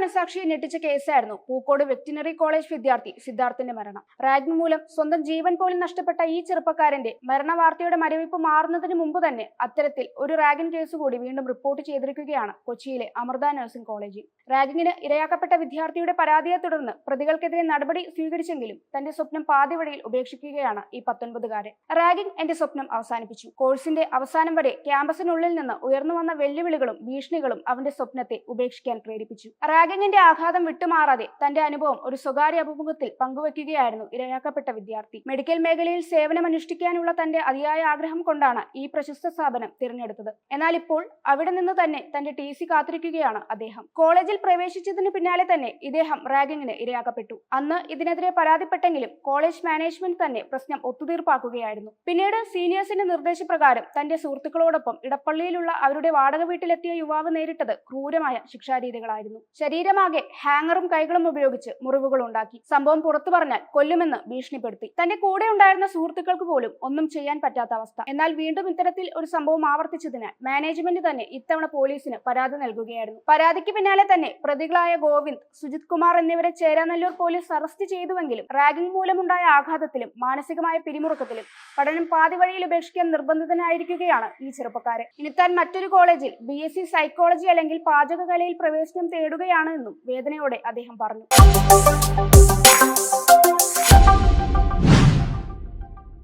മനസാക്ഷിയെ ഞെട്ടിച്ച കേസായിരുന്നു. Pookode veterinary college വിദ്യാർത്ഥി സിദ്ധാർത്ഥിന്റെ മരണം. റാഗിംഗ് മൂലം സ്വന്തം ജീവൻ പോലും നഷ്ടപ്പെട്ട ഈ ചെറുപ്പക്കാരന്റെ മരണ വാർത്തയുടെ മരവിപ്പ് മാറുന്നതിന് മുമ്പ് തന്നെ അത്തരത്തിൽ ഒരു റാഗിംഗ് കേസ് കൂടി വീണ്ടും റിപ്പോർട്ട് ചെയ്തിരിക്കുകയാണ് കൊച്ചിയിലെ അമൃത നഴ്സിംഗ് കോളേജിൽ. റാഗിങ്ങിന് ഇരയാക്കപ്പെട്ട വിദ്യാർത്ഥിയുടെ പരാതിയെ തുടർന്ന് പ്രതികൾക്കെതിരെ നടപടി സ്വീകരിച്ചെങ്കിലും തന്റെ സ്വപ്നം പാതിവഴിയിൽ ഉപേക്ഷിക്കുകയാണ് ഈ പത്തൊൻപതുകാരൻ. റാഗിംഗ് എന്റെ സ്വപ്നം അവസാനിപ്പിച്ചു. കോഴ്സിന്റെ അവസാനം വരെ ക്യാമ്പസിനുള്ളിൽ നിന്ന് ഉയർന്നു വന്ന വെല്ലുവിളികളും ഭീഷണികളും അവന്റെ സ്വപ്നത്തെ ഉപേക്ഷിക്കാൻ പ്രേരിപ്പിച്ചു. റാഗിങ്ങിന്റെ ആഘാതം വിട്ടുമാറാതെ തന്റെ അനുഭവം ഒരു സ്വകാര്യ അഭിമുഖത്തിൽ പങ്കുവെക്കുകയായിരുന്നു ഇരയാക്കപ്പെട്ട വിദ്യാർത്ഥി. മെഡിക്കൽ മേഖലയിൽ സേവനമനുഷ്ഠിക്കാനുള്ള തന്റെ അതിയായ ആഗ്രഹം കൊണ്ടാണ് ഈ പ്രശസ്ത സ്ഥാപനം തിരഞ്ഞെടുത്തത്. എന്നാൽ ഇപ്പോൾ അവിടെ നിന്ന് തന്നെ തന്റെ ടി സി കാത്തിരിക്കുകയാണ് അദ്ദേഹം. കോളേജിൽ പ്രവേശിച്ചതിന് പിന്നാലെ തന്നെ ഇദ്ദേഹം റാഗിങ്ങിന് ഇരയാക്കപ്പെട്ടു. അന്ന് ഇതിനെതിരെ പരാതിപ്പെട്ടെങ്കിലും കോളേജ് മാനേജ്മെന്റ് തന്നെ പ്രശ്നം ഒത്തുതീർപ്പാക്കുകയായിരുന്നു. പിന്നീട് സീനിയേഴ്സിന്റെ നിർദ്ദേശപ്രകാരം തന്റെ സുഹൃത്തുക്കളോടൊപ്പം ഇടപ്പള്ളിയിലുള്ള അവരുടെ വാടക വീട്ടിലെത്തിയ യുവാവ് നേരിട്ടത് ക്രൂരമായ ശിക്ഷാരീതികളായിരുന്നു. ശരീരമാകെ ഹാങ്ങറും കൈകളും ഉപയോഗിച്ച് മുറിവുകൾ ഉണ്ടാക്കി. സംഭവം പുറത്തു പറഞ്ഞാൽ കൊല്ലുമെന്ന് ഭീഷണിപ്പെടുത്തി. തന്റെ കൂടെ ഉണ്ടായിരുന്ന സുഹൃത്തുക്കൾക്ക് പോലും ഒന്നും ചെയ്യാൻ പറ്റാത്ത അവസ്ഥ. എന്നാൽ വീണ്ടും ഇത്തരത്തിൽ ഒരു സംഭവം ആവർത്തിച്ചതിനാൽ മാനേജ്മെന്റ് തന്നെ ഇത്തവണ പോലീസിന് പരാതി നൽകുകയായിരുന്നു. പരാതിക്ക് പിന്നാലെ തന്നെ പ്രതികളായ ഗോവിന്ദ് സുജിത് കുമാർ എന്നിവരെ ചേരാനല്ലൂർ പോലീസ് അറസ്റ്റ് ചെയ്തുവെങ്കിലും റാഗിംഗ് മൂലമുണ്ടായ ആഘാതത്തിലും മാനസികമായ പിരിമുറുക്കത്തിലും പഠനം പാതി വഴിയിൽ ഉപേക്ഷിക്കാൻ നിർബന്ധിതനായിരിക്കുകയാണ് ഈ ചെറുപ്പക്കാരൻ. ഇനി താൻ മറ്റൊരു കോളേജിൽ ബി സൈക്കോളജി അല്ലെങ്കിൽ പാചകകലയിൽ പ്രവേശനം തേടുകയാണ് എന്നും വേദനയോടെ അദ്ദേഹം പറഞ്ഞു.